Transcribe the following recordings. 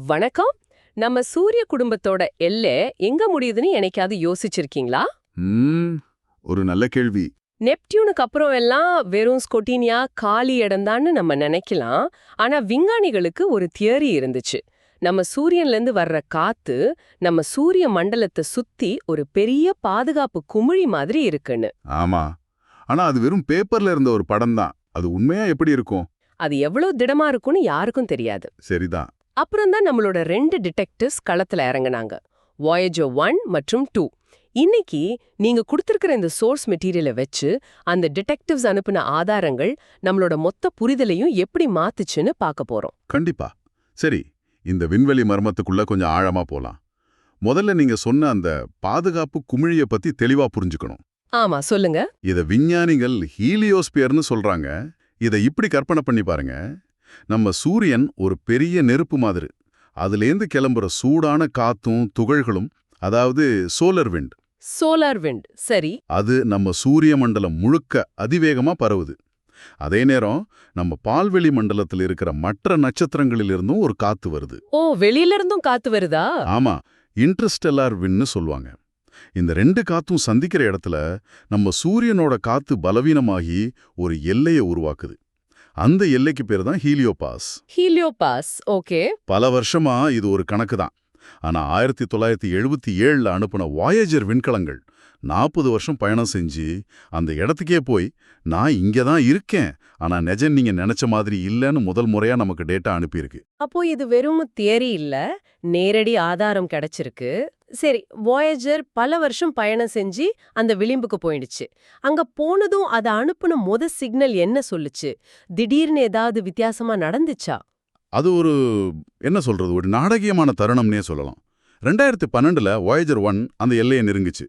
வணக்கம். நம்ம சூரிய குடும்பத்தோட எல்லை எங்க முடியுதுன்னு என்னைக்காவது யோசிச்சிருக்கீங்களா? ம் ஒரு நல்ல கேள்வி. நெப்டியூனுக்கு அப்புறம் எல்லாம் வெறும் ஸ்கொட்டீனியா காலி இடம்தான்னு நம்ம நினைக்கலாம். ஆனா விஞ்ஞானிகளுக்கு ஒரு தியரி இருந்துச்சு. நம்ம சூரியன்ல இருந்து வர்ற காத்து நம்ம சூரிய மண்டலத்தை சுத்தி ஒரு பெரிய பாதுகாப்பு குமிழி மாதிரி இருக்குன்னு. ஆமா. ஆனா அது வெறும் பேப்பர்ல இருந்த ஒரு படம் தான் அது உண்மையா எப்படி இருக்கும்? அது எவ்வளவு திடமா இருக்கும்னு யாருக்கும் தெரியாது. சரிதான். அப்புறம் தான் நம்மளோட ரெண்டு டிடெக்டிவ்ஸ் களத்துல இறங்குனாங்க. வாயேஜர் ஒன் மற்றும் டூ இன்னைக்கு நீங்க கொடுத்திருக்கிற இந்த சோர்ஸ் மெட்டீரியலை வச்சு அந்த டிடெக்டிவ்ஸ் அனுப்பின ஆதாரங்கள் நம்மளோட மொத்த புரிதலையும் எப்படி மாத்துச்சுன்னு பார்க்க போறோம். கண்டிப்பா. சரி இந்த விண்வெளி மர்மத்துக்குள்ள கொஞ்சம் ஆழமா போலாம். முதல்ல நீங்க சொன்ன அந்த பாதுகாப்பு குமிழிய பத்தி தெளிவா புரிஞ்சுக்கணும். ஆமா சொல்லுங்க. இத விஞ்ஞானிகள் ஹீலியோஸ்பியர்னு சொல்றாங்க. இத இப்படி கற்பனை பண்ணி பாருங்க. நம்ம சூரியன் ஒரு பெரிய நெருப்பு மாதிரி. அதுலேந்து கிளம்புற சூடான காத்தும் துகள்களும் அதாவது சோலர் விண்ட். சோலார் விண்ட் சரி. அது நம்ம சூரிய மண்டலம் முழுக்க அதிவேகமா பரவுது. அதே நேரம் நம்ம பால்வெளி மண்டலத்தில் இருக்கிற மற்ற நட்சத்திரங்களிலிருந்தும் ஒரு காத்து வருது. ஓ வெளியில இருந்தும் காத்து வருதா? ஆமா இன்ட்ரஸ்டெல்லார் வின்னு சொல்லுவாங்க. இந்த ரெண்டு காத்தும் சந்திக்கிற இடத்துல நம்ம சூரியனோட காத்து பலவீனமாகி ஒரு எல்லையை உருவாக்குது. அந்த எல்லைக்கு பேர் தான் ஹீலியோபாஸ். Heliopause okay. பல வருஷமா இது ஒரு கணக்கு தான். ஆனா ஆயிரத்தி தொள்ளாயிரத்தி எழுபத்தி ஏழுல அனுப்புன வாயேஜர் விண்கலங்கள் நாற்பது வருஷம் பயணம் செஞ்சு அந்த இடத்துக்கே போய் நான் இங்க தான் இருக்கேன் ஆனா நிஜம் நீங்க நினைச்ச மாதிரி இல்லைன்னு முதல் முறையா நமக்கு டேட்டா அனுப்பியிருக்கு. அப்போ இது வெறும் தியரி இல்ல நேரடி ஆதாரம் கிடைச்சிருக்கு. சரி வாயேஜர் பல வருஷம் பயணம் செஞ்சு அந்த விளிம்புக்கு போயிடுச்சு. அங்க போனதும் அதை அனுப்புன முத சிக்னல் என்ன சொல்லுச்சு? திடீர்னு ஏதாவது வித்தியாசமா நடந்துச்சா? அது ஒரு என்ன சொல்றது ஒரு நாடகீயமான தருணம்னே சொல்லலாம். ரெண்டாயிரத்தி பன்னெண்டுல வாயேஜர் ஒன் அந்த எல்லையை நெருங்குச்சு.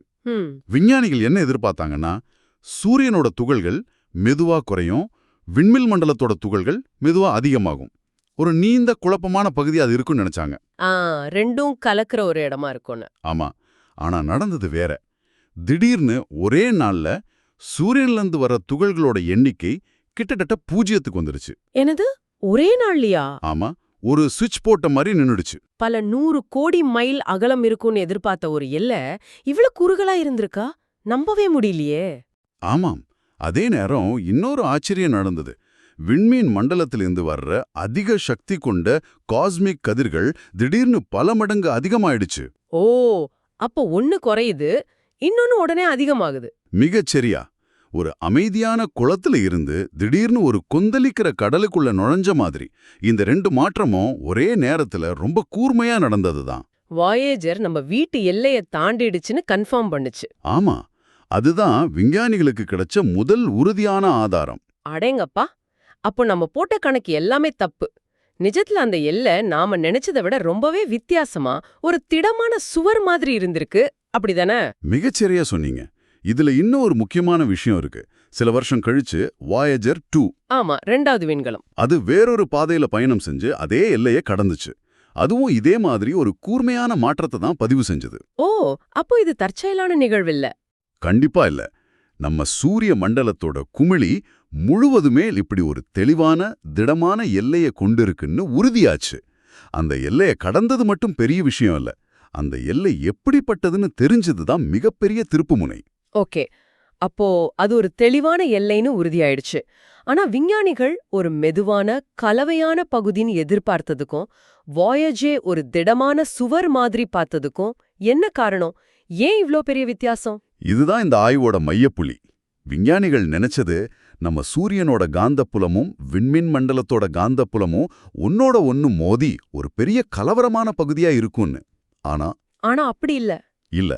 விஞ்ஞானிகள் என்ன எதிர்பார்த்தாங்கன்னா சூரியனோட துகள்கள் மெதுவா குறையும் விண்மில் மண்டலத்தோட துகள்கள் மெதுவா அதிகமாகும். ஒரு நீண்ட குழப்பமான பகுதி அது இருக்குன்னு நினைச்சாங்க. ஆ ரெண்டும் கலக்கிற ஒரு இடமா இருக்கும்னு. ஆமா. ஆனா நடந்தது வேற. திடீர்னு ஒரே நாள்ல சூரியன்ல இருந்து வர துகள்களோட எண்ணிக்கை கிட்டத்தட்ட பூஜ்ஜியத்துக்கு வந்துருச்சு. என்னது? ஒரே நாள்லயா? ஆமா. ஒரு சுவிட்ச் போட்ட மாதிரி நின்னுடுச்சு. பல நூறு கோடி மைல் அகலம் இருக்கும்னு எதிர்பார்த்த ஒரு எல்லை இவ்ளோ குறுகலா இருந்திருக்கா? நம்பவே முடியலையே. ஆமாம். அதே நேரம் இன்னொரு ஆச்சரியம் நடந்தது. விண்மீன் மண்டலத்திலிருந்து வர்ற அதிக சக்தி கொண்ட காஸ்மிக் கதிர்கள் திடீர்னு பல மடங்கு அதிகமாயிடுச்சு. ஓ அப்போ ஒண்ணு குறையுது இன்னொன்னு உடனே அதிகமாகுது. மிகச் சரியா ஒரு அமைதியான குளத்துல இருந்து திடீர்னு ஒரு கொந்தளிக்கிற கடலுக்குள்ள நுழைஞ்ச மாதிரி. இந்த ரெண்டு மாற்றமும் ஒரே நேரத்துல ரொம்ப கூர்மையா நடந்ததுதான். வாயேஜர் நம்ம வீட்டு எல்லைய தாண்டிடுச்சுன்னு கன்ஃபார்ம் பண்ணுச்சு. ஆமா அதுதான் விஞ்ஞானிகளுக்கு கிடைச்ச முதல் உறுதியான ஆதாரம். அடேங்கப்பா அப்போ நம்ம போட்ட கணக்கு எல்லாமே தப்பு. நிஜத்துல அந்த எல்லை நாம நினைச்சதை விட ரொம்பவே வித்தியாசமா ஒரு திடமான சுவர் மாதிரி இருந்திருக்கு. அப்படிதானே? மிகச்சரியா சொன்னீங்க. இதுல இன்னும் ஒரு முக்கியமான விஷயம் இருக்கு. சில வருஷம் கழிச்சு வாயேஜர் டூ ஆமா ரெண்டாவது விண்கலம். அது வேறொரு பாதையில பயணம் செஞ்சு அதே எல்லையை கடந்துச்சு. அதுவும் இதே மாதிரி ஒரு கூர்மையான மாற்றத்தை தான் பதிவு செஞ்சது. ஓ அப்போ இது தற்செயலான நிகழ்வில்ல கண்டிப்பா இல்ல. நம்ம சூரிய மண்டலத்தோட குமிழி முழுவதுமே இப்படி ஒரு தெளிவான திடமான எல்லையை கொண்டிருக்குன்னு உறுதியாச்சு. அந்த எல்லையை கடந்தது மட்டும் பெரிய விஷயம் இல்ல. அந்த எல்லை எப்படிப்பட்டதுன்னு தெரிஞ்சதுதான் மிகப்பெரிய திருப்புமுனை. ஓகே. அப்போ அது ஒரு தெளிவான எல்லைன்னு உறுதியாயிடுச்சு. ஆனா விஞ்ஞானிகள் ஒரு மெதுவான கலவையான பகுதின்னு எதிர்பார்த்ததுக்கும் வாயஜே ஒரு திடமான சுவர் மாதிரி பார்த்ததுக்கும் என்ன காரணம்? ஏன் இவ்ளோ பெரிய வித்தியாசம்? இதுதான் இந்த ஆய்வோட மையப்புள்ளி. விஞ்ஞானிகள் நினைச்சது நம்ம சூரியனோட காந்தப்புலமும் விண்மீன் மண்டலத்தோட காந்தப்புலமும் ஒன்னோட ஒன்னு மோதி ஒரு பெரிய கலவரமான பகுதியா இருக்கும்னு. ஆனா ஆனா அப்படி இல்ல. இல்ல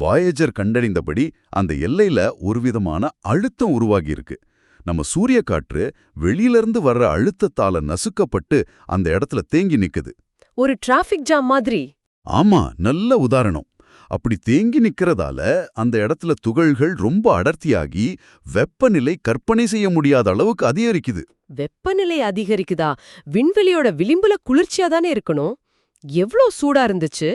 வாயேஜர் கண்டறிந்தபடி அந்த எல்லையில ஒரு விதமான அழுத்தம் உருவாகி இருக்கு. நம்ம சூரிய காற்று வெளியிலிருந்து வர்ற அழுத்தத்தால நசுக்கப்பட்டு அந்த இடத்துல தேங்கி நிக்குது. ஒரு டிராஃபிக் ஜாம் மாதிரி. ஆமா நல்ல உதாரணம். அப்படி தேங்கி நிக்கிறதால அந்த இடத்துல துகள்கள் ரொம்ப அடர்த்தியாகி வெப்பநிலை கற்பனை செய்ய முடியாத அளவுக்கு அதிகரிக்குது. வெப்பநிலை அதிகரிக்குதா? விண்வெளியோட விளிம்புல குளிர்ச்சியா தானே இருக்கணும்? எவ்ளோ சூடா இருந்துச்சு?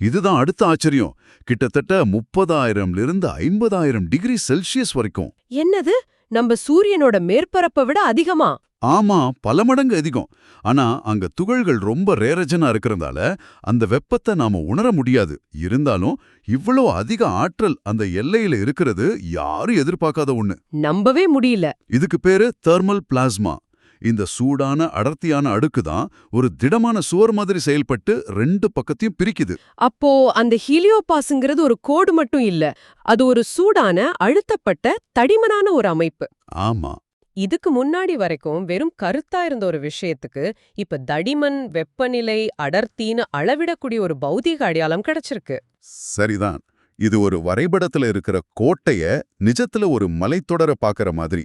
இதுதான் அடுத்த ஆச்சரியம். கிட்டத்தட்ட முப்பதாயிரம்ல இருந்து ஐம்பதாயிரம் டிகிரி செல்சியஸ் வரைக்கும். என்னது? நம்ம சூரியனோட மேற்பரப்பை விட அதிகமா? ஆமா பல மடங்கு அதிகம். ஆனா அங்க துகள்கள் ரொம்ப ரேரஜனா இருக்கிறதால அந்த வெப்பத்தை நாம உணர முடியாது. இருந்தாலும் இவ்வளோ அதிக ஆற்றல் அந்த எல்லையில இருக்கிறது யாரும் எதிர்பார்க்காத ஒண்ணு. நம்பவே முடியல. இதுக்கு பேரு தெர்மல் பிளாஸ்மா இந்த சூடான அடர்த்தியான அடுக்கு தான் ஒரு திடமான சுவர் மாதிரி செயல்பட்டு ரெண்டு பக்கத்தையும் பிரிக்குது. அப்போ அந்த ஹீலியோபாஸ்ங்கிறது ஒரு கோடு மட்டும் இல்ல. அது ஒரு சூடான அழுத்தப்பட்ட தடிமனான ஒரு அமைப்பு. ஆமா. இதுக்கு முன்னாடி வரைக்கும் வெறும் கருத்தா இருந்த ஒரு விஷயத்துக்கு இப்ப தடிமன் வெப்பநிலை அடர்த்தின்னு அளவிடக்கூடிய ஒரு பௌதீக அடையாளம் கிடைச்சிருக்கு. சரிதான். இது ஒரு வரைபடத்துல இருக்கிற கோட்டைய நிஜத்துல ஒரு மலைத்தொடர பாக்குற மாதிரி.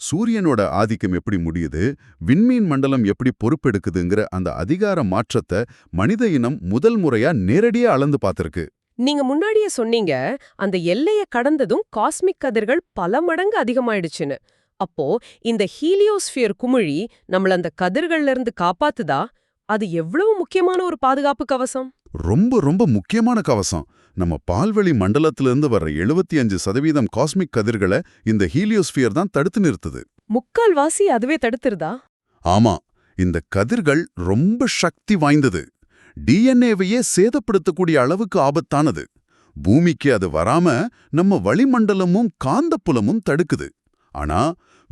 சூரியனோட ஆதிக்கம் எப்படி முடியுது? விண்மீன் மண்டலம் எப்படி பொறுப்பெடுக்குதுங்கிற அந்த அதிகார மாற்றத்தை மனித இனம் முதல் முறையா நேரடியா அளந்து பார்த்திருக்கு. நீங்க முன்னாடியே சொன்னீங்க அந்த எல்லைய கடந்ததும் காஸ்மிக் கதிர்கள் பல மடங்கு அதிகமாயிடுச்சுன்னு. அப்போ இந்த ஹீலியோஸ்பியர் குமிழி நம்மள அந்த கதிர்கள்ல இருந்து காப்பாத்துதா? அது எவ்வளவு முக்கியமான ஒரு பாதுகாப்பு கவசம்? ரொம்ப ரொம்ப முக்கியமான கவசம். நம்ம பால்வெளி மண்டலத்திலிருந்து வர்ற 75% அஞ்சு சதவீதம் காஸ்மிக் கதிர்களை இந்த ஹீலியோஸ்பியர் தான் தடுத்து நிறுத்துது. முக்கால்வாசி அதுவே தடுத்துருதா? ஆமா இந்த கதிர்கள் ரொம்ப சக்தி வாய்ந்தது. டிஎன்ஏவையே சேதப்படுத்தக்கூடிய அளவுக்கு ஆபத்தானது. பூமிக்கு அது வராம நம்ம வளிமண்டலமும் காந்தப்புலமும் தடுக்குது. ஆனா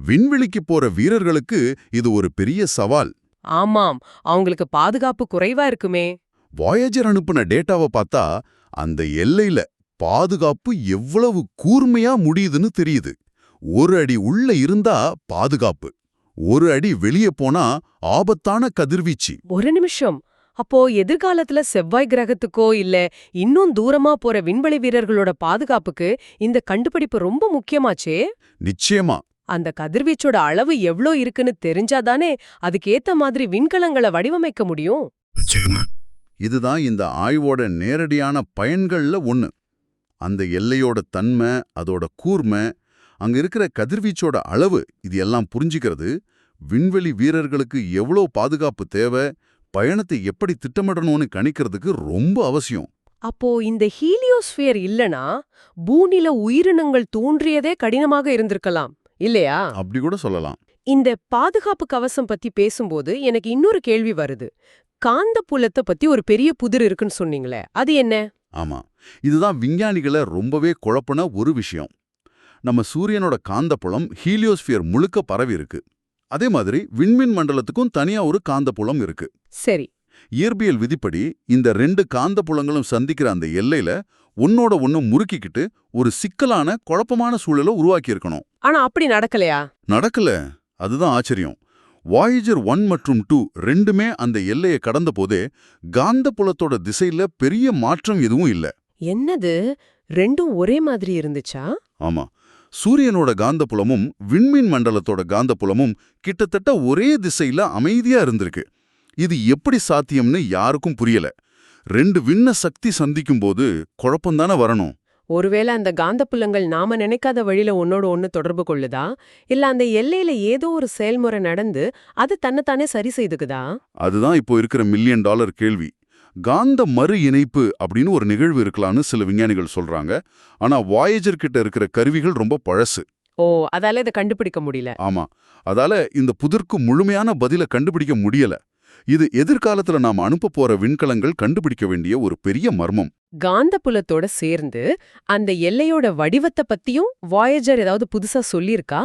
விண்வெளிக்கு போற வீரர்களுக்கு இது ஒரு பெரிய சவால். ஆமாம் அவங்களுக்கு பாதுகாப்பு குறைவா இருக்குமே. வாயேஜர் அனுப்புன டேட்டாவை பார்த்தா அந்த எல்லையில பாதுகாப்பு எவ்வளவு கூர்மையா முடியுதுன்னு தெரியுது. ஒரு அடி உள்ள இருந்தா பாதுகாப்பு ஒரு அடி வெளியே போனா ஆபத்தான கதிர்வீச்சு. ஒரு நிமிஷம். அப்போ எதிர்காலத்துல செவ்வாய் கிரகத்துக்கோ இல்ல இன்னும் தூரமா போற விண்வெளி வீரர்களோட பாதுகாப்புக்கு இந்த கண்டுபிடிப்பு ரொம்ப முக்கியமாச்சே? நிச்சயமா. அந்த கதிர்வீச்சோட அளவு எவ்ளோ இருக்குன்னு தெரிஞ்சாதானே அதுக்கேத்த மாதிரி விண்கலங்களை வடிவமைக்க முடியும்? இதுதான் இந்த ஆய்வோட நேரடியான பயன்கள்ல ஒண்ணு. அந்த எல்லையோட தன்மை அதோட கூர்மை அங்க இருக்கிற கதிர்வீச்சோட அளவு இது எல்லாம் புரிஞ்சுக்கிறது விண்வெளி வீரர்களுக்கு எவ்வளோ பாதுகாப்பு தேவை பயணத்தை எப்படி திட்டமிடணும்னு கணிக்கிறதுக்கு ரொம்ப அவசியம். அப்போ இந்த ஹீலியோஸ்பியர் இல்லனா பூனில உயிரினங்கள் தோன்றியதே கடினமாக இருந்திருக்கலாம். இல்லையா? அப்படி கூட சொல்லலாம். இந்த பாதுகாப்பு கவசம் பத்தி பேசும்போது எனக்கு இன்னொரு கேள்வி வருது. காந்த புலத்தை பத்தி ஒரு பெரிய புதிர் இருக்குன்னு சொன்னீங்களே அது என்ன? ஆமா. இதுதான் விஞ்ஞானிகளை ரொம்பவே குழப்பின ஒரு விஷயம். நம்ம சூரியனோட காந்தப்புலம் ஹீலியோஸ்பியர் முழுக்க பரவி இருக்கு. அதே மாதிரி விண்மீன் மண்டலத்துக்கும் தனியா ஒரு காந்தப்புலம் இருக்கு. சரி. இயற்பியல் விதிப்படி இந்த ரெண்டு காந்தப்புலங்களும் சந்திக்கிற அந்த எல்லையில ஒன்னோட ஒன்னு முறுக்கிக்கிட்டு ஒரு சிக்கலான குழப்பமான சூழலை உருவாக்கியிருக்கணும். ஆனா அப்படி நடக்கலையா? நடக்கல. அதுதான் ஆச்சரியம். வாயேஜர் ஒன் மற்றும் டூ ரெண்டுமே அந்த எல்லையை கடந்த போதே காந்தப்புலத்தோட திசையில பெரிய மாற்றம் எதுவும் இல்ல. என்னது? ரெண்டும் ஒரே மாதிரி இருந்துச்சா? ஆமா. சூரியனோட காந்தப்புலமும் விண்மீன் மண்டலத்தோட காந்தப்புலமும் கிட்டத்தட்ட ஒரே திசையில அமைதியா இருந்திருக்கு. இது எப்படி சாத்தியம்னு யாருக்கும் புரியல. ரெண்டு விண்ண சக்தி சந்திக்கும் போது குழப்பம்தானே வரணும். ஒருவேளை அந்த காந்தப்புலங்கள் நாம நினைக்காத வழியில ஒன்னோட ஒன்னு தொடர்பு கொள்ளுதா? இல்ல அந்த எல்லையில ஏதோ ஒரு செயல்முறை நடந்து அது தன்னைத்தானே சரி செய்துக்குதா? அதுதான் இப்போ இருக்கிற மில்லியன் டாலர் கேள்வி. காந்த மறு இணைப்பு அப்படின்னு ஒரு நிகழ்வு இருக்கலாம்னு சில விஞ்ஞானிகள் சொல்றாங்க. ஆனா வாயேஜர் கிட்ட இருக்கிற கருவிகள் ரொம்ப பழசு. ஓ அதால இதை கண்டுபிடிக்க முடியல. ஆமா. அதால இந்த புதிர்க்கு முழுமையான பதில கண்டுபிடிக்க முடியல. இது எதிர்காலத்துல நாம அனுப்ப போற விண்கலங்கள் கண்டுபிடிக்க வேண்டிய ஒரு பெரிய மர்மம். காந்தப்புலத்தோட சேர்ந்து அந்த எல்லையோட வடிவத்தை பத்தியும் வாயேஜர் ஏதாவது புதுசா சொல்லியிருக்கா?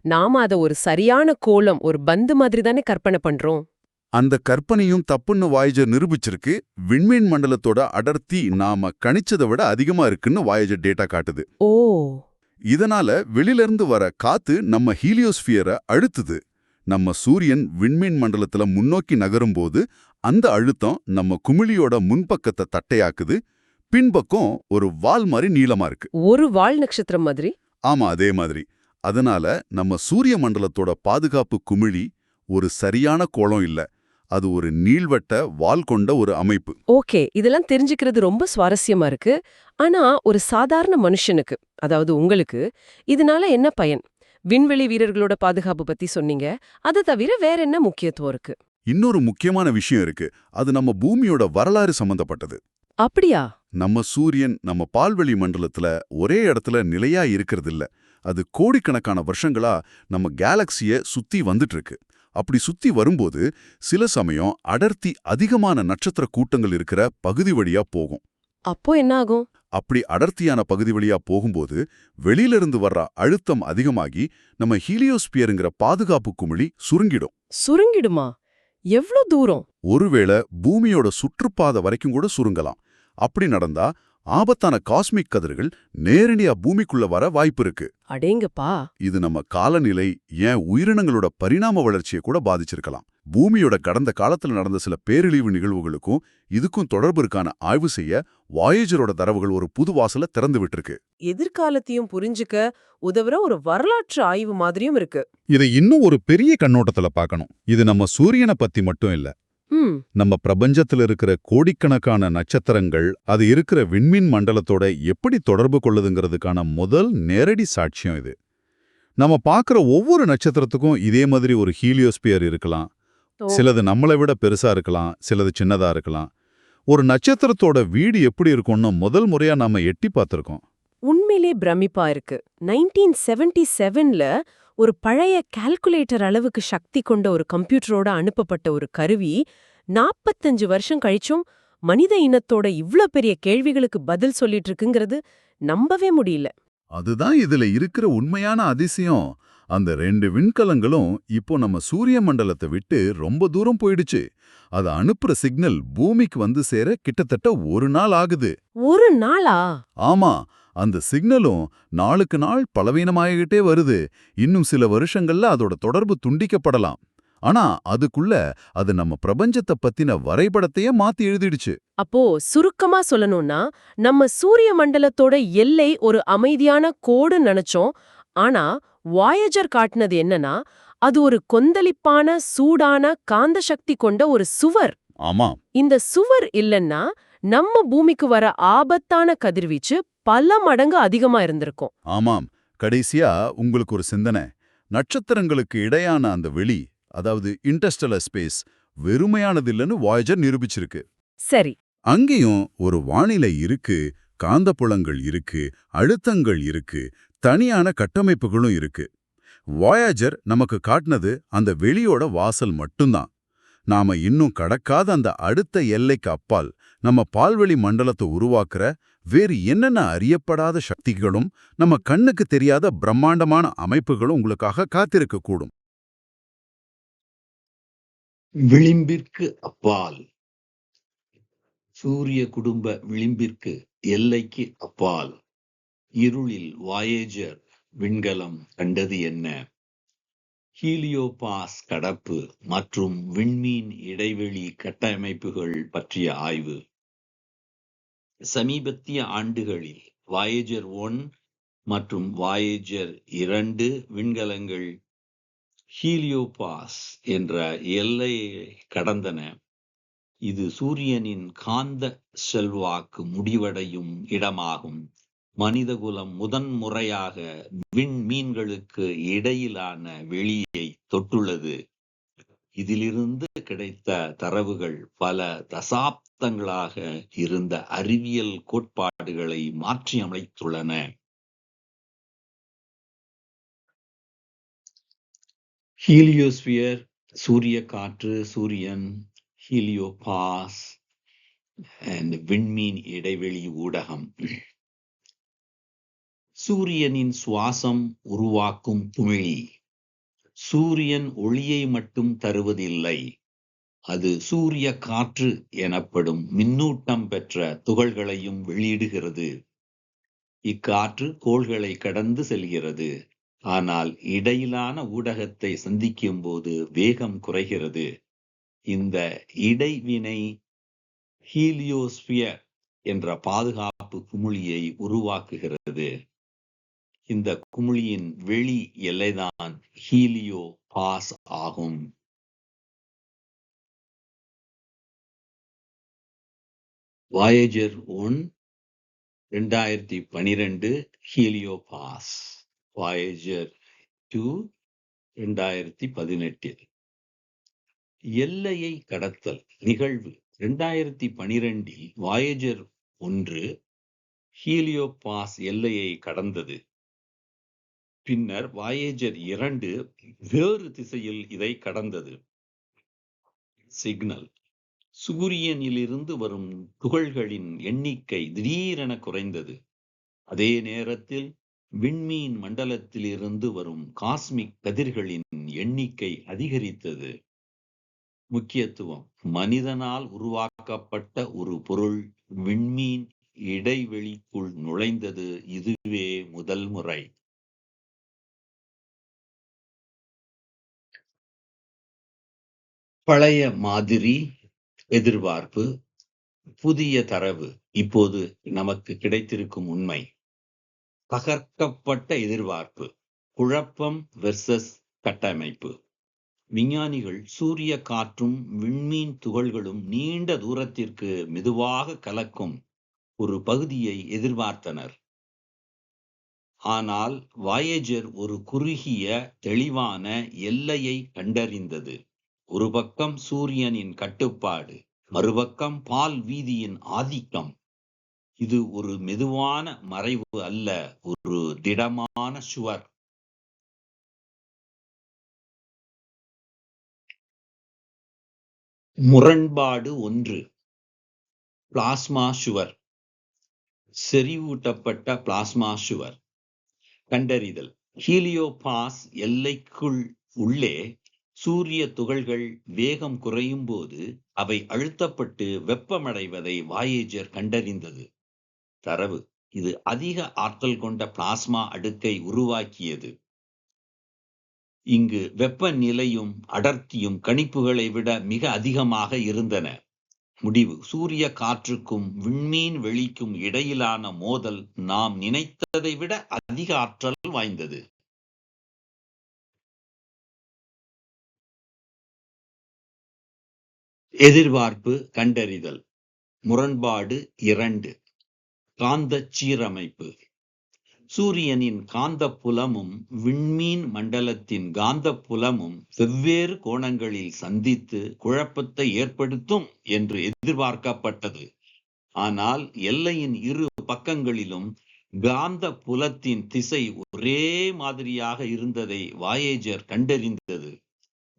நாம அத ஒரு சரியான கோலம் ஒரு பந்து மாதிரி தானே கற்பனை பண்றோம். அந்த கற்பனையும் தப்புன்னு வாயேஜர் நிரூபிச்சிருக்கு. விண்மீன் மண்டலத்தோட அடர்த்தி நாம கணிச்சதை விட அதிகமா இருக்குன்னு வாயேஜர் டேட்டா காட்டுது. ஓ. இதனால வெளியிலிருந்து வர காத்து நம்ம ஹீலியோஸ்பியரை அழுத்துது. நம்ம சூரியன் விண்மீன் மண்டலத்துல முன்னோக்கி நகரும்போது அந்த அழுத்தம் நம்ம குமிழியோட முன்பக்கத்தை தட்டையாக்குது. பின்பக்கம் ஒரு வால் மாதிரி நீளமா இருக்கு. ஒரு வால் நட்சத்திரம் மாதிரி? ஆமா அதே மாதிரி. அதனால நம்ம சூரிய மண்டலத்தோட பாதுகாப்பு குமிழி ஒரு சரியான கோளம் இல்ல. அது ஒரு நீள்வட்ட வால் கொண்ட ஒரு அமைப்பு. ஓகே இதெல்லாம் தெரிஞ்சுக்கிறது ரொம்ப சுவாரஸ்யமா இருக்கு. ஆனா ஒரு சாதாரண மனுஷனுக்கு அதாவது உங்களுக்கு இதனால என்ன பயன்? விண்வெளி வீரர்களோட பாதுகாப்பு பத்தி சொன்னீங்க. அது தவிர வேற என்ன முக்கியத்துவம் இருக்கு? இன்னொரு முக்கியமான விஷயம் இருக்கு. அது நம்ம பூமியோட வரலாறு சம்பந்தப்பட்டது. அப்படியா? நம்ம சூரியன் நம்ம பால்வெளி மண்டலத்துல ஒரே இடத்துல நிலையா இருக்கிறது இல்ல அது கோடிக்கணக்கான வருஷங்களா நம்ம கேலக்சிய சுத்தி வந்துட்டு இருக்கு அப்படி சுத்தி வரும்போது சில சமயம் அடர்த்தி அதிகமான நட்சத்திர கூட்டங்கள் இருக்கிற பகுதி வழியா போகும். அப்போ என்ன ஆகும்? அப்படி அடர்த்தியான பகுதி வழியா போகும்போது வெளியிலிருந்து வர்ற அழுத்தம் அதிகமாகி நம்ம ஹீலியோஸ்பியருங்கிற பாதுகாப்பு குமிழி சுருங்கிடும். சுருங்கிடுமா? எவ்ளோ தூரம்? ஒருவேளை பூமியோட சுற்றுப்பாதை வரைக்கும் கூட சுருங்கலாம். அப்படி நடந்தா ஆபத்தான காஸ்மிக் கதிர்கள் நேரடியா பூமிக்குள்ள வர வாய்ப்பு இருக்கு அடேங்கப்பா. இது நம்ம காலநிலை ஏன் உயிரினங்களோட பரிணாம வளர்ச்சியை கூட பாதிச்சிருக்கலாம். பூமியோட கடந்த காலத்துல நடந்த சில பேரிழிவு நிகழ்வுகளுக்கும் இதுக்கும் தொடர்பு இருக்கான ஆய்வு செய்ய வாயேஜரோட தரவுகள் ஒரு புது வாசல திறந்து விட்டிருக்கு. எதிர்காலத்தையும் புரிஞ்சுக்க உதவுற ஒரு வரலாற்று ஆய்வு மாதிரியும் இருக்கு. இதை இன்னும் ஒரு பெரிய கண்ணோட்டத்துல பார்க்கணும். இது நம்ம சூரியனை பத்தி மட்டும் இல்ல நம்ம பிரபஞ்சத்துல இருக்கிற கோடிக்கணக்கான நட்சத்திரங்கள் அது இருக்கிற விண்மீன் மண்டலத்தோட எப்படி தொடர்பு கொள்ளுதுங்கிறதுக்கான முதல் நேரடி சாட்சியம் இது. நம்ம பார்க்குற ஒவ்வொரு நட்சத்திரத்துக்கும் இதே மாதிரி ஒரு ஹீலியோஸ்பியர் இருக்கலாம். சிலது நம்மளை விட பெருசா இருக்கலாம் சிலது சின்னதா இருக்கலாம். ஒரு நட்சத்திரத்தோட வீடு எப்படி இருக்கும்னு முதல் முறையா நாம எட்டி பார்த்திருக்கோம். உண்மையிலே பிரமிப்பா இருக்கு. நைன்டீன் செவன்டி செவன்ல ஒரு பழைய கால்குலேட்டர் அளவுக்கு சக்தி கொண்ட ஒரு கம்ப்யூட்டரோட அனுப்பப்பட்ட ஒரு கருவி நாப்பத்தஞ்சு வருஷம் கழிச்சும் மனித இனத்தோட இவ்ளோ பெரிய கேள்விகளுக்கு பதில் சொல்லிட்டு இருக்குங்கிறது நம்பவே முடியல. அதுதான் இதுல இருக்கிற உண்மையான அதிசயம். அந்த ரெண்டு விண்கலங்களும் இப்போ நம்ம சூரிய மண்டலத்தை விட்டு ரொம்ப தூரம் போயிடுச்சு. அது அனுப்புற சிக்னல் பூமிக்கு வந்து சேர கிட்டத்தட்ட ஒரு நாள் ஆகுது. ஒரு நாளா? ஆமா. அந்த சிக்னலும் நாளுக்கு நாள் பலவீனமாகிட்டே வருது. இன்னும் சில வருஷங்கள்ல அதோட தொடர்பு துண்டிக்கப்படலாம். ஆனா அதுக்குள்ள அது நம்ம பிரபஞ்சத்தை பத்தின வரைபடத்தையே மாத்தி எழுதிடுச்சு. அப்போ சுருக்கமா சொல்லணும்னா நம்ம சூரிய மண்டலத்தோட எல்லை ஒரு அமைதியான கோடு நினைச்சோம். ஆனா வாயேஜர் காட்டுனது என்னன்னா அது ஒரு கொந்தளிப்பான சூடான காந்த சக்தி கொண்ட ஒரு சுவர். ஆமா. இந்த சுவர் இல்லைன்னா நம்ம பூமிக்கு வர ஆபத்தான கதிர்வீச்சு பல மடங்கு அதிகமா இருந்திருக்கும். ஆமாம். கடைசியா உங்களுக்கு ஒரு சிந்தனை. நட்சத்திரங்களுக்கு இடையான அந்த வெளி அதாவது இன்டர்ஸ்டலர் ஸ்பேஸ் வெறுமையானதில்லைன்னு வாயேஜர் நிரூபிச்சிருக்கு. சரி. அங்கேயும் ஒரு வானிலை இருக்கு காந்தப்புலங்கள் இருக்கு அழுத்தங்கள் இருக்கு தனியான கட்டமைப்புகளும் இருக்கு. வாயாஜர் நமக்கு காட்டினது அந்த வெளியோட வாசல் மட்டும்தான். நாம இன்னும் கடக்காத அந்த அடுத்த எல்லைக்கு அப்பால் நம்ம பால்வெளி மண்டலத்தை உருவாக்குற வேறு என்னென்ன அறியப்படாத சக்திகளும் நம்ம கண்ணுக்கு தெரியாத பிரம்மாண்டமான அமைப்புகளும் உங்களுக்காக காத்திருக்க கூடும். விளிம்பிற்கு அப்பால். சூரிய குடும்ப விளிம்பிற்கு எல்லைக்கு அப்பால். இருளில் வாயேஜர் விண்கலம் கண்டது என்ன? ஹீலியோபாஸ் கடப்பு மற்றும் விண்மீன் இடைவெளி கட்டமைப்புகள் பற்றிய ஆய்வு. சமீபத்திய ஆண்டுகளில் வாயேஜர் ஒன் மற்றும் வாயேஜர் இரண்டு விண்கலங்கள் ஹீலியோபாஸ் என்ற எல்லையை கடந்தன. இது சூரியனின் காந்த செல்வாக்கு முடிவடையும் இடமாகும். மனிதகுலம் முதன் முறையாக விண்மீன்களுக்கு இடையிலான வெளியை தொட்டுள்ளது. இதிலிருந்து கிடைத்த தரவுகள் பல அர்த்தங்களாக இருந்த அறிவியல் கோட்பாடுகளை மாற்றியமைத்துள்ளன ஹீலியோஸ்பியர் சூரிய காற்று சூரியன் ஹீலியோபாஸ் அண்ட் விண்மீன் இடைவெளி ஊடகம். சூரியனின் சுவாசம் உருவாக்கும் குமிழி சூரியன் ஒளியை மட்டும் தருவதில்லை. அது சூரிய காற்று எனப்படும் மின்னூட்டம் பெற்ற துகள்களையும் வெளியிடுகிறது. இக்காற்று கோள்களை கடந்து செல்கிறது. ஆனால் இடையிலான ஊடகத்தை சந்திக்கும் போது வேகம் குறைகிறது. இந்த இடைவினை ஹீலியோஸ்பியர் என்ற பாதுகாப்பு குமிழியை உருவாக்குகிறது. இந்த குமிழியின் வெளி எல்லைதான் ஹீலியோ பாஸ் ஆகும். வாயேஜர் ஒன் ரெண்டாயிரத்தி பனிரெண்டு ஹீலியோ பாஸ் வாயேஜர் டூ ரெண்டாயிரத்தி பதினெட்டில். எல்லையை கடத்தல் நிகழ்வு. ரெண்டாயிரத்தி பனிரெண்டில் வாயேஜர் ஒன்று ஹீலியோபாஸ் எல்லையை கடந்தது. பின்னர் வாயேஜர் இரண்டு வேறு திசையில் இதை கடந்தது. சிக்னல். சூரியனிலிருந்து வரும் துகள்களின் எண்ணிக்கை திடீரென குறைந்தது. அதே நேரத்தில் விண்மீன் மண்டலத்திலிருந்து வரும் காஸ்மிக் கதிர்களின் எண்ணிக்கை அதிகரித்தது. முக்கியத்துவம் மனிதனால் உருவாக்கப்பட்ட ஒரு பொருள் விண்மீன் இடைவெளிக்குள் நுழைந்தது இதுவே முதல் முறை. பழைய மாதிரி எதிர்பார்ப்பு புதிய தரவு இப்போது நமக்கு கிடைத்திருக்கும் உண்மை. தகர்க்கப்பட்ட எதிர்பார்ப்பு குழப்பம் வெர்சஸ் கட்டமைப்பு. விஞ்ஞானிகள் சூரிய காற்றும் விண்மீன் துகள்களும் நீண்ட தூரத்திற்கு மெதுவாக கலக்கும் ஒரு பகுதியை எதிர்பார்த்தனர். ஆனால் வாயேஜர் ஒரு குறுகிய தெளிவான எல்லையை கண்டறிந்தது. ஒரு பக்கம் சூரியனின் கட்டுப்பாடு மறுபக்கம் பால் வீதியின் ஆதிக்கம். இது ஒரு மெதுவான மறைவு அல்ல ஒரு திடமான சுவர். முரண்பாடு ஒன்று பிளாஸ்மா சுவர். செறிவூட்டப்பட்ட பிளாஸ்மா சுவர். கண்டறிதல். ஹீலியோபாஸ் எல்லைக்குள் உள்ளே சூரிய துகள்கள் வேகம் குறையும் போது அவை அழுத்தப்பட்டு வெப்பமடைவதை வாயேஜர் கண்டறிந்தது. தரவு. இது அதிக ஆற்றல் கொண்ட பிளாஸ்மா அடுக்கை உருவாக்கியது. இங்கு வெப்பநிலையும் அடர்த்தியும் கணிப்புகளை விட மிக அதிகமாக இருந்தன. முடிவு. சூரிய காற்றுக்கும் விண்மீன் வெளிக்கும் இடையிலான மோதல் நாம் நினைத்ததை விட அதிக ஆற்றல் வாய்ந்தது. எதிர்பார்ப்பு கண்டறிதல். முரண்பாடு இரண்டு. காந்த சீரமைப்பு. சூரியனின் காந்த புலமும் விண்மீன் மண்டலத்தின் காந்த புலமும் வெவ்வேறு கோணங்களில் சந்தித்து குழப்பத்தை ஏற்படுத்தும் என்று எதிர்பார்க்கப்பட்டது. ஆனால் எல்லையின் இரு பக்கங்களிலும் காந்த புலத்தின் திசை ஒரே மாதிரியாக இருந்ததை வாயேஜர் கண்டறிந்தது.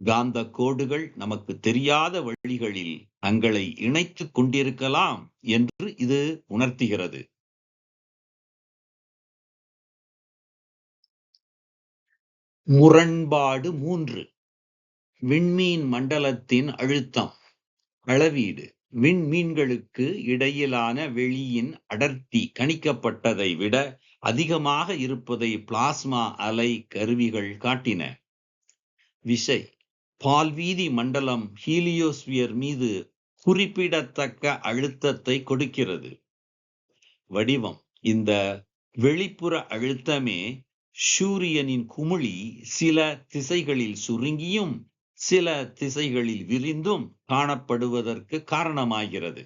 காந்த கோடுகள் நமக்கு தெரியாத வழிகளில் தங்களை இணைத்துக் கொண்டிருக்கலாம் என்று இது உணர்த்துகிறது. முரண்பாடு மூன்று. விண்மீன் மண்டலத்தின் அழுத்தம். அளவீடு விண்மீன்களுக்கு இடையிலான வெளியின் அடர்த்தி கணிக்கப்பட்டதை விட அதிகமாக இருப்பதை பிளாஸ்மா அலை கருவிகள் காட்டின. விசை. பால்வீதி மண்டலம் ஹீலியோஸ்பியர் மீது குறிப்பிடத்தக்க அழுத்தத்தை கொடுக்கிறது. வடிவம். இந்த வெளிப்புற அழுத்தமே சூரியனின் குமிழி சில திசைகளில் சுருங்கியும் சில திசைகளில் விரிந்தும் காணப்படுவதற்கு காரணமாகிறது.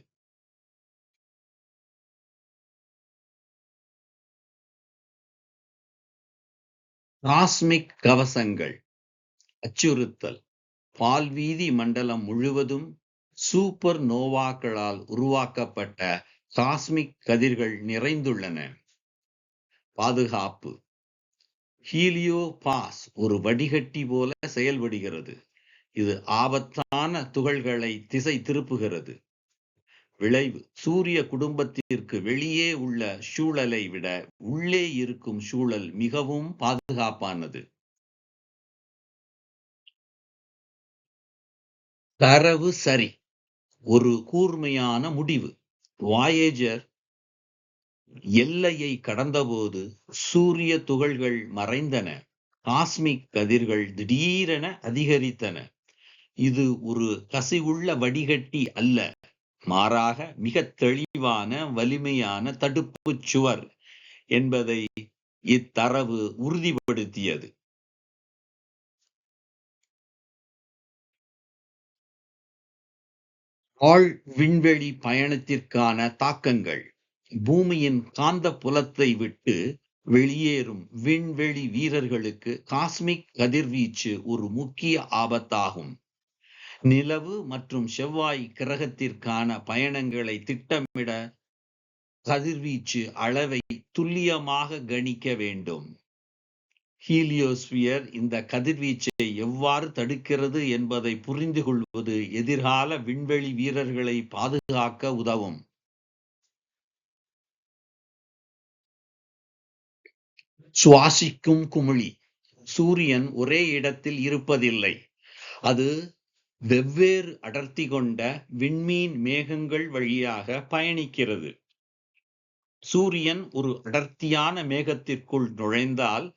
காஸ்மிக் கவசங்கள். அச்சுறுத்தல். பால்வீதி மண்டலம் முழுவதும் சூப்பர் நோவாக்களால் உருவாக்கப்பட்ட காஸ்மிக் கதிர்கள் நிறைந்துள்ளன. பாதுகாப்பு. ஹீலியோ பாஸ் ஒரு வடிகட்டி போல செயல்படுகிறது. இது ஆபத்தான துகள்களை திசை திருப்புகிறது. விளைவு. சூரிய குடும்பத்திற்கு வெளியே உள்ள சூழலை விட உள்ளே இருக்கும் சூழல் மிகவும் பாதுகாப்பானது. தரவு சரி. ஒரு கூர்மையான முடிவு. வாயேஜர் எல்லையை கடந்தபோது சூரிய துகள்கள் மறைந்தன. காஸ்மிக் கதிர்கள் திடீரென அதிகரித்தன. இது ஒரு கசிவுள்ள வடிகட்டி அல்ல. மாறாக மிக தெளிவான வலிமையான தடுப்பு சுவர் என்பதை இத்தரவு உறுதிப்படுத்தியது. ஆழ் விண்வெளி பயணத்திற்கான தாக்கங்கள். பூமியின் காந்த புலத்தை விட்டு வெளியேறும் விண்வெளி வீரர்களுக்கு காஸ்மிக் கதிர்வீச்சு ஒரு முக்கிய ஆபத்தாகும். நிலவு மற்றும் செவ்வாய் கிரகத்திற்கான பயணங்களை திட்டமிட கதிர்வீச்சு அளவை துல்லியமாக கணிக்க வேண்டும். ஹீலியோஸ்பியர் இந்த கதிர்வீச்சை எவ்வாறு தடுக்கிறது என்பதை புரிந்து கொள்வது எதிர்கால விண்வெளி வீரர்களை பாதுகாக்க உதவும். சுவாசிக்கும் குமிழி. சூரியன் ஒரே இடத்தில் இருப்பதில்லை. அது வெவ்வேறு அடர்த்தி கொண்ட விண்மீன் மேகங்கள் வழியாக பயணிக்கிறது. சூரியன் ஒரு அடர்த்தியான மேகத்திற்குள் நுழைந்தால்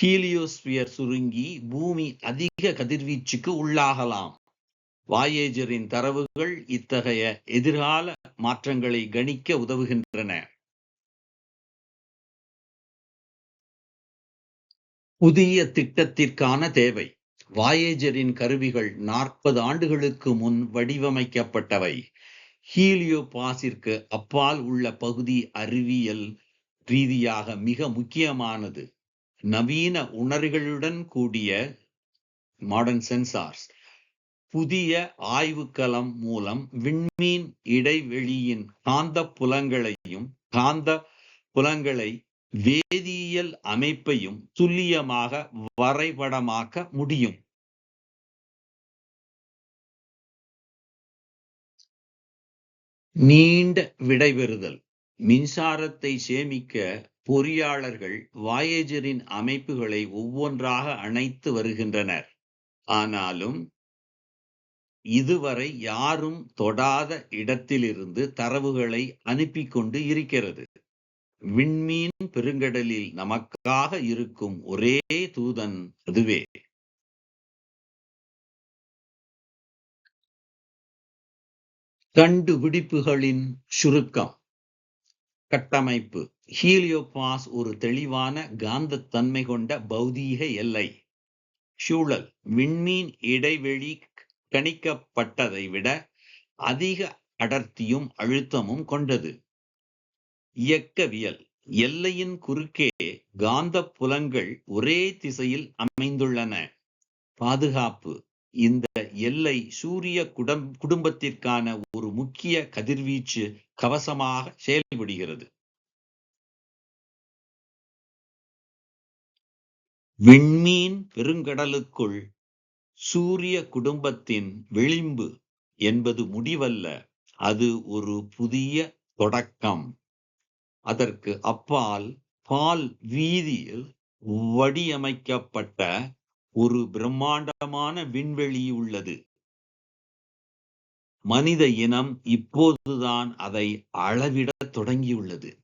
ஹீலியோஸ்பியர் சுருங்கி பூமி அதிக கதிர்வீச்சுக்கு உள்ளாகலாம். வாயேஜரின் தரவுகள் இத்தகைய எதிர்கால மாற்றங்களை கணிக்க உதவுகின்றன. புதிய திட்டத்திற்கான தேவை. வாயேஜரின் கருவிகள் நாற்பது ஆண்டுகளுக்கு முன் வடிவமைக்கப்பட்டவை. ஹீலியோபாஸிற்கு அப்பால் உள்ள பகுதி அறிவியல் ரீதியாக மிக முக்கியமானது. நவீன உணர்வுகளுடன் கூடிய மாடர்ன் சென்சார்ஸ் புதிய ஆய்வுக்களம் மூலம் விண்மீன் இடைவெளியின் காந்த புலங்களையும் காந்த புலங்களை வேதியியல் அமைப்பையும் துல்லியமாக வரைபடமாக்க முடியும். நீண்ட விடைபெறுதல். மின்சாரத்தை சேமிக்க பொறியாளர்கள் வாயேஜரின் அமைப்புகளை ஒவ்வொன்றாக அணைத்து வருகின்றனர். ஆனாலும் இதுவரை யாரும் தொடாத இடத்திலிருந்து தரவுகளை அனுப்பி கொண்டு இருக்கிறது. விண்மீன் பெருங்கடலில் நமக்காக இருக்கும் ஒரே தூதன் அதுவே. கண்டுபிடிப்புகளின் சுருக்கம். கட்டமைப்பு. ஹீலியோபாஸ் ஒரு தெளிவான காந்தத்தன்மை கொண்ட பௌதீக எல்லை. சூழல். விண்மீன் இடைவெளி கணிக்கப்பட்டதை விட அதிக அடர்த்தியும் அழுத்தமும் கொண்டது. இயக்கவியல். எல்லையின் குறுக்கே காந்த புலங்கள் ஒரே திசையில் அமைந்துள்ளன. பாதுகாப்பு. இந்த எல்லை சூரிய குடம் குடும்பத்திற்கான ஒரு முக்கிய கதிர்வீச்சு கவசமாக செயல்படுகிறது. விண்மீன் பெருங்கடலுக்குள் சூரிய குடும்பத்தின் விளிம்பு என்பது முடிவல்ல. அது ஒரு புதிய தொடக்கம். அதற்கு அப்பால் பால் வீதியில் வடிவமைக்கப்பட்ட ஒரு பிரம்மாண்டமான விண்வெளி உள்ளது. மனித இனம் இப்போதுதான் அதை அளவிடத் தொடங்கியுள்ளது.